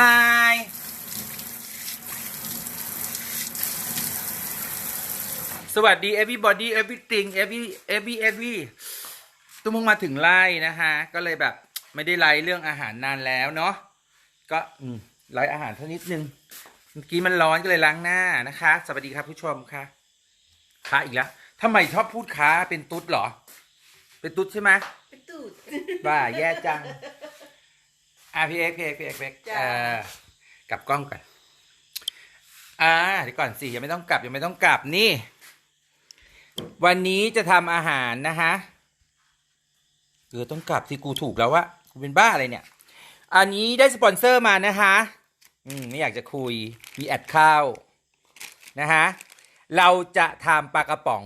Hi สวัสดี everybody everything every every every ตุ้มเพิ่งมาถึงไล่นะฮะ ก็เลยแบบไม่ได้ไลฟ์เรื่องอาหารนานแล้วเนาะ ก็อืมไลฟ์อาหารเท่านิดนึง เมื่อกี้มันร้อนก็เลยล้างหน้านะคะ สวัสดีครับผู้ชมค่ะค้าอีกแล้วทำไมชอบพูดค้าเป็นตุ๊ดเหรอ เป็นตุ๊ดใช่ไหมเป็นตูดบ้าแย่จัง อะพี่เอ็กพี่เอ็กพี่เอ็กพี่เอ็กจ้ะ เอ่อกลับกล้องก่อนอ่าเดี๋ยวก่อนสิยังไม่ต้องกลับยังไม่ต้องกลับนี่ วันนี้จะทำอาหารนะฮะเออต้องกลับที่กูถูกแล้ววะกูเป็นบ้าอะไรเนี่ย อันนี้ได้สปอนเซอร์มานะคะอืมไม่อยากจะคุยมีแอดข้าวนะฮะเราจะทำปลากระป๋อง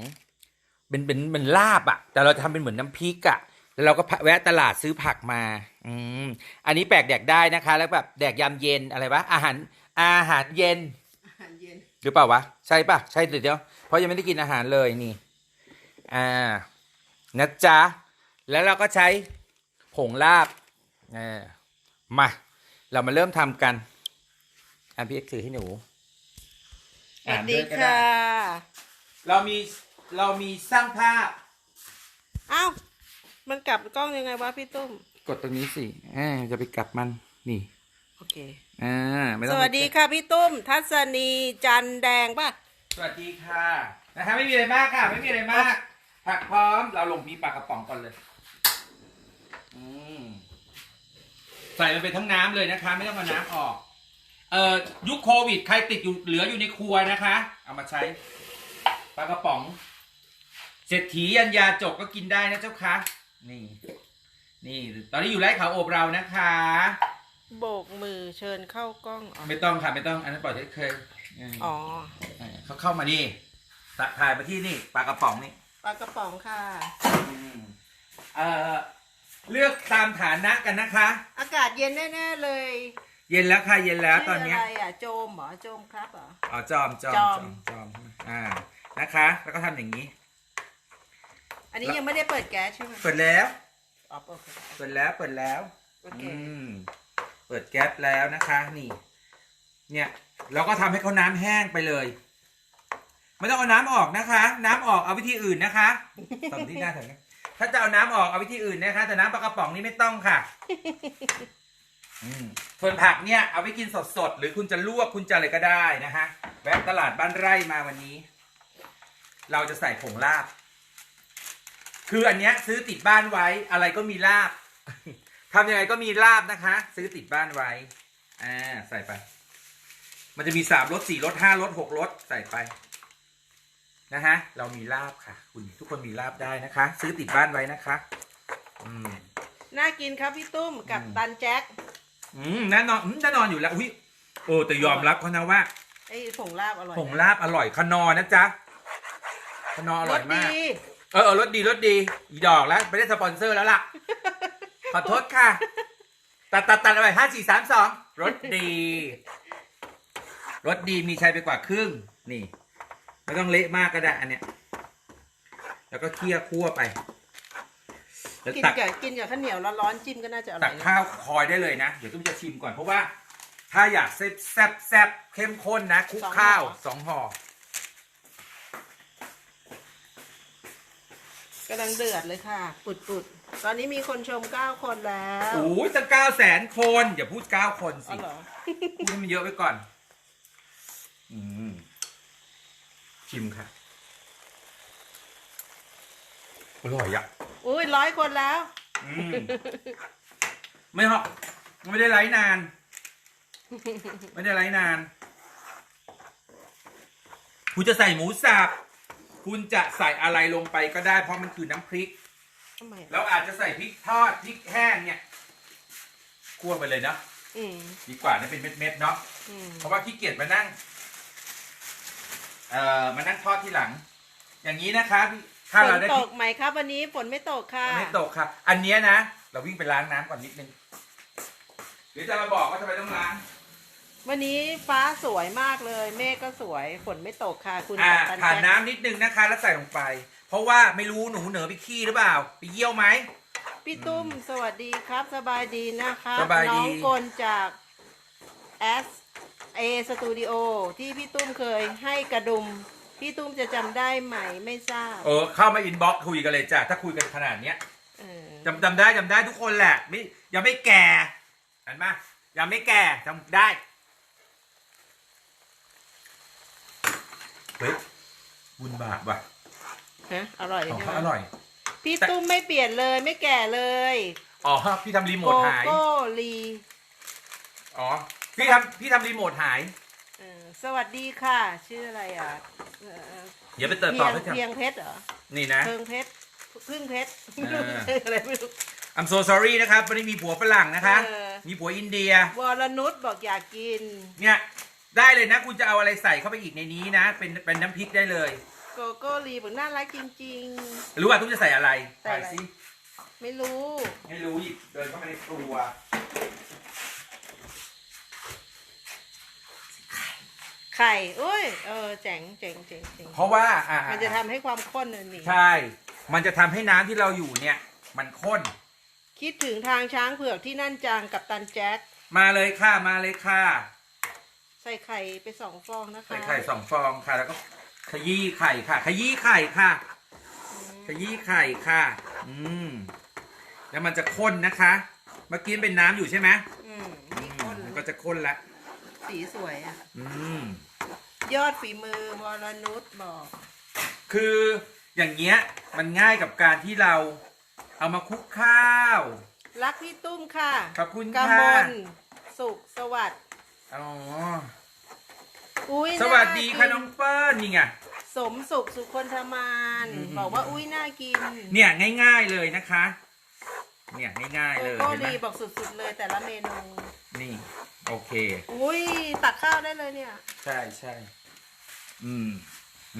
เป็นเป็นเหมือนลาบอะแต่เราจะทำเป็นเหมือนน้ำพริกอะแล้วเราก็แวะตลาดซื้อผักมา อืมอันนี้แปลกแดกได้นะคะ แล้วแบบแดกยามเย็นอะไรวะอาหารอาหารเย็น อาหารเย็น หรือเปล่าวะ ใช่ปะใช่เดี๋ยวเพราะยังไม่ได้กินอาหารเลยนี่ อ่านะจ๊ะแล้วเราก็ใช้ผงลาบอ่ามา เรามาเริ่มทำกันอะพี่เอ็กซ์ถือให้หนูสวัสดีอ่านวยก็ไค่ะ เรามีเรามีสร้างภาพเอ้ามันกลับกล้องยังไงวะพี่ตุ้ม กดตรงนี้สิอ่าจะไปกลับมันนี่โอเคอ่าไม่ต้สองวัสดีค่ะพี่ตุ้ม ทัศนีจันแดงป่ะ สวัสดีค่ะนะฮะไม่มีอะไรมากค่ะ ไม่มีอะไรมาก ผักพร้อมเราลงมีปลากระป๋องก่อนเลยอืมใส่มันไปทั้งน้ำเลยนะคะ ไม่ต้องเอาน้ำออก เอ่อยุคโควิดใครติดอยู่เหลืออยู่ในครัวนะคะ เอามาใช้ปลากระป๋องเศรษฐียันยาจกก็กินได้นะเจ้าคะนี่ นี่ตอนนี้อยู่ไร่เขาโอบเรานะคะ โบกมือเชิญเข้ากล้องอ๋อไม่ต้องค่ะไม่ต้อง อันนั้นปล่อยให้เคยอืมอ๋อเขาเข้ามานี่ตะถ่ายมาที่นี่ปลากระป๋องนี่ปลากระป๋องค่ะเอ่อเลือกตามฐานะกันนะคะ อากาศเย็นแน่ๆเลย เย็นแล้วค่ะเย็นแล้วตอนเนี้ยชื่ออะไรอะโจมเหรอโจมครับเหรออ๋อจอมจอมจอมจอมอ่านะคะ แล้วก็ทำอย่างนี้ อันนี้ยังไม่ได้เปิดแก๊สใช่ไหมเปิดแล้ว อ๋อเปิดเปิดแล้วเปิดแล้วโอเคอืมเปิดแก๊สแล้วนะคะ นี่ เนี่ย เราก็ทำให้เขาน้ำแห้งไปเลย ไม่ต้องเอาน้ำออกนะคะ น้ำออกเอาวิธีอื่นนะคะตรงที่หน้าถึงนะถ้าจะเอาน้ำออกเอาวิธีอื่นนะคะ แต่น้ำปลากระป๋องนี่ไม่ต้องค่ะ อืมส่วนผักเนี่ย เอาไปกินสดๆ หรือคุณจะลวกคุณจะอะไรก็ได้นะคะแวะตลาดบ้านไร่มาวันนี้ เราจะใส่ผงลาบ คืออันเนี้ยซื้อติดบ้านไว้อะไรก็มีลาบ ทำยังไงก็มีลาบนะคะ ซื้อติดบ้านไว้อ่าใส่ไป มันจะมีสามรสสี่รสห้ารสหกรสใส่ไปนะฮะเรามีลาบค่ะ คุณทุกคนมีลาบได้นะคะ ซื้อติดบ้านไว้นะคะ อืมน่ากินครับพี่ตุ้มกับอืมตันแจ็คอืมแน่นอนอืมแน่นอนอยู่แล้วอุ้ยโอ้แต่ยอมรับเขานะว่าไอ้ผงลาบอร่อยผงลาบอร่อยขนอนะจ๊ะขนออร่อยมากสดี เออเออรสดีรสดี อีดอกแล้วไม่ได้สปอนเซอร์แล้วล่ะ ขอโทษค่ะ ตัดตัดตัดไปห้าสี่สามสองรสดีรสดีมีชัยไปกว่าครึ่ง นี่ ไม่ต้องเละมากก็ได้อันเนี้ย แล้วก็เคี่ยวคั่วไป แล้วกินตักกับกินกับข้าวเหนียวร้อนๆจิ้มก็น่าจะอร่ตัอกยนะข้าวคอยได้เลยนะ เดี๋ยวตุ้มจะชิมก่อนเพราะว่า ถ้าอยากแซ่บแซ่บแซ่บเข้มข้นนะคลุกข้าวสองห่อ กำลังเดือดเลยค่ะ ปุดๆตอนนี้มีคนชมเก้าคนแล้วโอ้ยตั้งเก้าแสนคน อย่าพูดเก้าคนอ๋สิอเหรอพูดให้มันเยอะไว้ก่อน อืมชิมค่ะอร่อยอะ อุ้ยร้อยคนแล้ว อืม ไม่หรอกไม่ได้ไลฟ์นาน ไม่ได้ไลฟ์นานคุณจะใส่หมูสับ คุณจะใส่อะไรลงไปก็ได้ เพราะมันคือน้ำพริก ทำไมอะเราอาจจะใส่พริกทอดพริกแห้งเนี่ยคั่วไปเลยเนาะอืมดีกว่านะเป็นเม็ดๆเนาะอืมเพราะว่าขี้เกียจมานั่งเอ่อมานั่งทอดที่หลัง อย่างนี้นะคะพี่ถ้าฝเรานได้ตพริก กไหมครับ วันนี้ฝนไม่ตกค่ะ ไม่ตกครับ อันเนี้ยนะ เราวิ่งไปล้างน้ำก่อนนิดนึง เดี๋ยวจะมาบอกว่าทำไมต้องล้าง วันนี้ฟ้าสวยมากเลย เมฆก็สวยฝนไม่ตกค่ะ คุณอ่ากัปตันผ่านแจ็คน้ำนิดนึงนะคะ แล้วใส่ลงไป เพราะว่าไม่รู้หนูเหนือไปขี้หรือเปล่า ไปเยี่ยวไหม พี่ตุ้มสวัสดีครับ สบายดีนะคะสบายดี น้องกลจาก S A Studio ที่พี่ตุ้มเคยให้กระดุม พี่ตุ้มจะจำได้ไหมไม่ทราบเออเข้ามาอินบ็อกซ์คุยกันเลยจ้ะถ้าคุยกันขนาดเนี้ยเออจำจำได้จำได้ทุกคนแหละไม่ยังไม่แก่เห็นไหมยังไม่แก่จำได้ เฮ้ยบุญบาปว่ะฮะอร่อยของใช่เขาไหมอร่อย พี่ตุ้มไม่เปลี่ยนเลยไม่แก่เลยอ๋อพี่ทำรีโมโกทหาย โก้ลีอ๋อ พี่ทำพี่ทำรีโมทหาย เออสวัสดีค่ะ ชื่ออะไรอะเอ่อเดี๋ยวไปเติมเพีต่อยงให้จ้ะเพียงเพชรเหรอนี่นะ เพิงเพชรพึ่งเพชรเออชื่ออะไรไม่รู้ I'm so sorry นะครับวันนี้มีผัวฝรั่งนะคะ เออ มีผัวอินเดียวรนุชบอกอยากกิน เนี่ย ได้เลยนะ คุณจะเอาอะไรใส่เข้าไปอีกในนี้นะ เป็นเป็นน้ำพริกได้เลย โกโก้ลีบอกน่ารักจริง รู้ว่าทุกจะใส่อะไรใส่อะไร สิๆ ไม่รู้ ไม่รู้หยิบเดินเข้ามาในครัวไข่อุ้ย เออเจ๋งเจ๋งเจ๋งเจ๋งเพราะว่าอ่ามันจะทำให้ความข้นเลยนี่ใช่ มันจะทำให้น้ำที่เราอยู่เนี่ย มันข้น คิดถึงทางช้างเผือกที่นั่นจังกับตันแจ็คมาเลยค่ะมาเลยค่ะใส่ไข่ไปสองฟองนะคะใส่ไข่สองฟองค่ะ แล้วก็ขยี้ไข่ค่ะ ขยี้ไข่ค่ะ ขยี้ไข่ค่ะ อืม แล้วมันจะข้นนะคะ เมื่อกี้เป็นน้ำอยู่ใช่ไหมอืมอืนี่มข้นมันก็จะข้นละ สีสวยอะ อืม ยอดฝีมือวรนุชบอกคืออย่างเงี้ยมันง่ายกับการที่เราเอามาคลุกข้าว รักพี่ตุ้มค่ะขอบคุณกค่ะมลสุขสวัสดิ์อ๋อ อุ้ยสวัสดีค่ะากิน้องเปิ้ลนี่ไง สมสุขสุคนธมานอืม บอกว่าอุ้ยน่ากินเนี่ยง่าย ๆเลยนะคะ เนี่ยง่ายๆโกเลยโก้เห็นไหมลีบอกสุดๆเลยแต่ละเมนู นี่ โอเค อุ้ยตักข้าวได้เลยเนี่ย ใช่ใช่อืม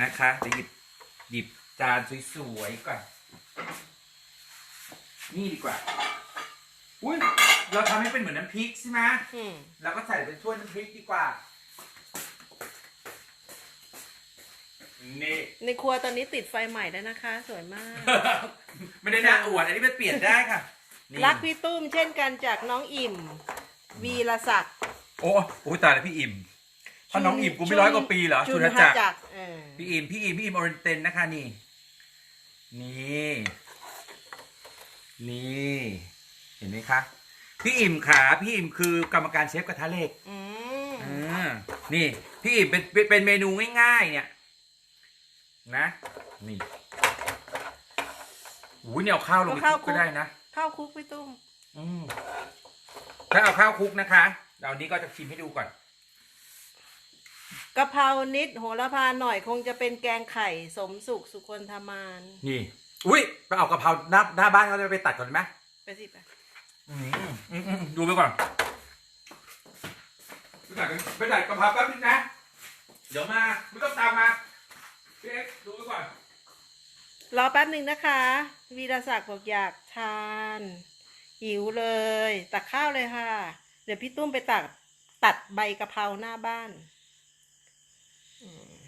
นะคะเดี๋ยวหยิบหยิบจานสวยๆก่อนนี่ดีกว่า อุ้ยเราทำให้เป็นเหมือนน้ำพริกใช่ไหมอืม เราก็ใส่เป็นถ้วยน้ำพริกดีกว่า นี่ ในครัวตอนนี้ติดไฟใหม่แล้วนะคะ สวยมาก ไม่ได้น่าอวดอันนี้มันเปลี่ยนได้ค่ะนี่รักพี่ตุ้มเช่นกันจากน้องอิ่ม วีรศักดิ์โอ้โอ้ยตายแล้วพี่อิ่มถ้าน้องอิ่มกูไม่ร้อยกว่าปีเหรอจุชุนนหจักรจักรเออพี่อิ่มพี่อิ่มพี่อิ่มออเรนเตนนะคะนี่ นี่ นี่ เห็นไหมคะ พี่อิ่มขาพี่อิ่มคือกรรมการเชฟกระทะเหล็กอืม อ่านี่ พี่อิ่มเป็นเป็นเป็นเมนูง่ายๆเนี่ย นะ นี่อุ้ยเนี่ยเอาข้าวลงไปคลุกก็ได้นะ ข้าวคลุกพี่ตุ้มอืมถ้าเอาข้าวคลุกนะคะเรานี้ก็จะชิมให้ดูก่อนกะเพรานิดโหระพาหน่อยคงจะเป็นแกงไข่สมสุขสุคนธมานนี่อุ้ยไปเอากะเพราหน้าหน้าบ้านเขาจะไปตัดก่อนไหมไปสิไปอืมอืมอืมดูไปก่อนไปตัดกันไปตัดกะเพราแป๊บนึงนะ เดี๋ยวมาไม่ต้องตามมาพี่ เอ็กซ์ดูไปก่อนรอแป๊บหนึ่งนะคะ วีรศักดิ์บอกอยากทาน หิวเลย ตักข้าวเลยค่ะ เดี๋ยวพี่ตุ้มไปตัดตัดใบกะเพราหน้าบ้านอืม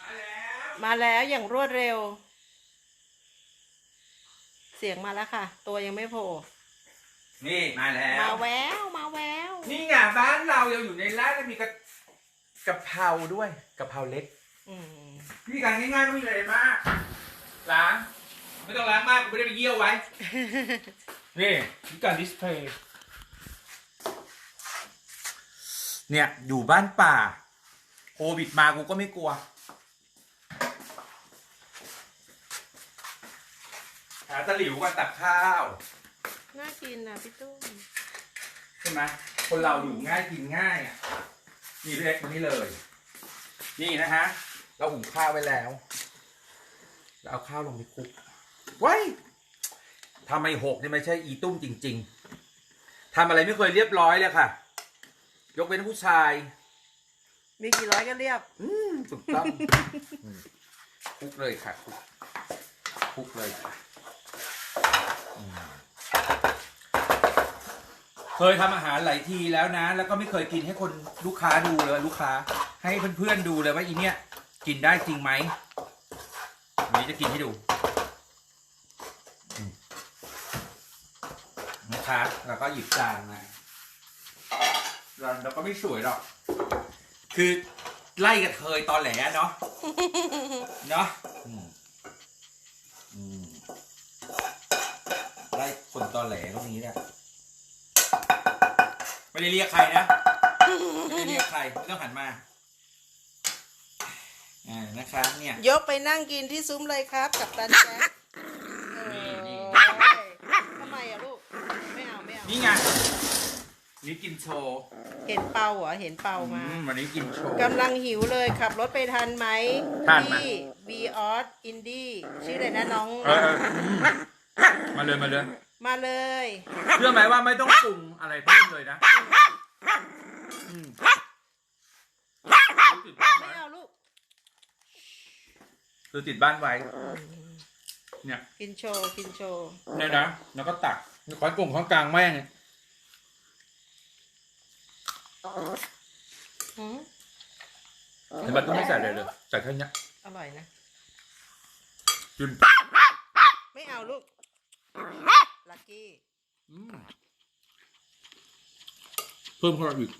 มาแล้วมาแล้วอย่างรวดเร็ว เสียงมาแล้วค่ะ ตัวยังไม่โผล่นี่มาแล้ว มาแววมาแววนี่ไงบ้านเรายังอยู่ในร้านแล้วมีกะ กะเพราด้วยกะเพราเล็ก อืมวิธีการง่ายๆก็ไม่มีอะไรมากล้างไม่ต้องล้างมากกูไม่ได้ไปเยี่ยวไว้ นี่วิธีการดิสเพลย์เนี่ยอยู่บ้านป่าโควิดมากูก็ไม่กลัว หาตะหลิวกันตักข้าว น่ากินนะพี่ตุ้ม ใช่ไหมคนเราอยู่ง่ายกินง่ายอะ นี่เล็กมานี่เลย นี่นะฮะ เราหุงข้าวไว้แล้ว แล้วเอาข้าวลงไปคลุกไว้ยทำไมหกเนี่ยไม่ใช่อีตุ้มจริง ๆทำอะไรไม่เคยเรียบร้อยเลยค่ะ ยกเว้นผู้ชาย มีกี่ร้อยก็เรียบ อืมถูกต้อง อืมคลุกเลยค่ะคลุกคลุกเลยค่ะอืม เคยทำอาหารหลายทีแล้วนะ แล้วก็ไม่เคยกินให้คนลูกค้าดูเลยลูกค้า ให้เพื่อนๆดูเลยว่าอีเนี้ยกินได้จริงไหมวันนี้จะกินให้ดูนะคนะคะแล้วก็หยิบจานมาเราเราก็ไม่สวยหรอก คือไล่กับเทยตอนแหลเนาะ เนาะอืมอืมไล่คนตอนแหลก็อย่างนี้แหละ ไม่ได้เรียกใครนะไม่ได้เรียกใครไม่ต้องหันมาอ่านะคะเนี่ยยกไปนั่งกินที่ซุ้มเลยครับ กับตันแจ๊คนี่นี่โอ้ยทำไมอะลูก ไม่เอาไม่เอา นี่ไงนี่กินโชว์เห็นเปาเหรอ เห็นเปามาอืมวันนี้กินโชว์ กำลังหิวเลยขับรถไปทันไหมทันไหม ที่ v ีออสอินดี้ชื่ออะไรนะน้อง เออเอออืมมาเลยมาเลย มาเลยเชื่อไหมว่าไม่ต้องปรุงอะไรเพิ่มเลยนะอืมคือติดบ้านไม่ไว้เอาลูกคือติดบ้านไว้ เนี่ยกินโชว์กินโชว์เนี่ยนะแล้วก็ตักค้อนกงข้างกลางแม่งหืมเห็นมันต้องไม่ใส่เลยเลยใส่แค่เนี้ยอร่อยนะจุนไม่เอาลูก ลักกี้อืมเพิ่มเข้าไปอีก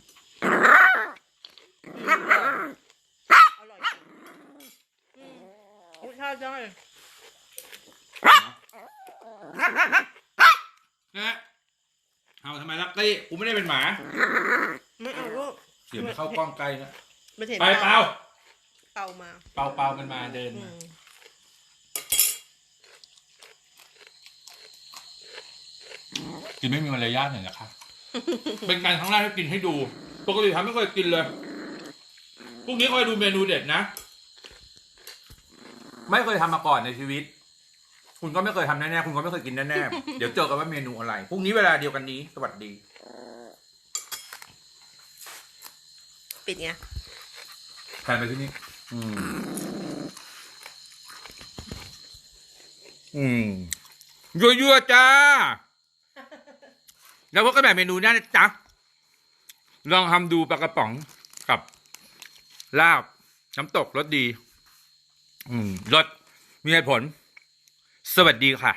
อร่อยจริงอืมอุ๊ยข้าวจ้อยนะเอาทำไมลักกี้กูไม่ได้เป็นหมาไม่เอาลูกเดี๋ยวไปเข้ากล้องใกล้นะไม่เห็นไปเปล่าเปามา เปล่าเปล่ากันมาเดินอืมา กินไม่มีมารยาทหน่อยนะคะ เป็นการครั้งแรกที่กินให้ดู ปกติทำไม่เคยกินเลยพรุ่งนี้คอยดูเมนูเด็ดนะ ไม่เคยทำมาก่อนในชีวิต คุณก็ไม่เคยทำแน่ๆ คุณก็ไม่เคยกินแน่ๆ เดี๋ยวเจอกันว่าเมนูอะไร พรุ่งนี้เวลาเดียวกันนี้ สวัสดี ปิดไง แทนไปที่นี่ อืม อืมยั่วๆจ้า แล้วพบกันแบบเมนูหนี้านะจ๊ะลองทำดูปลากระป๋องกับลาบน้ำตกรสดี อืมรสมีเหตุผล สวัสดีค่ะ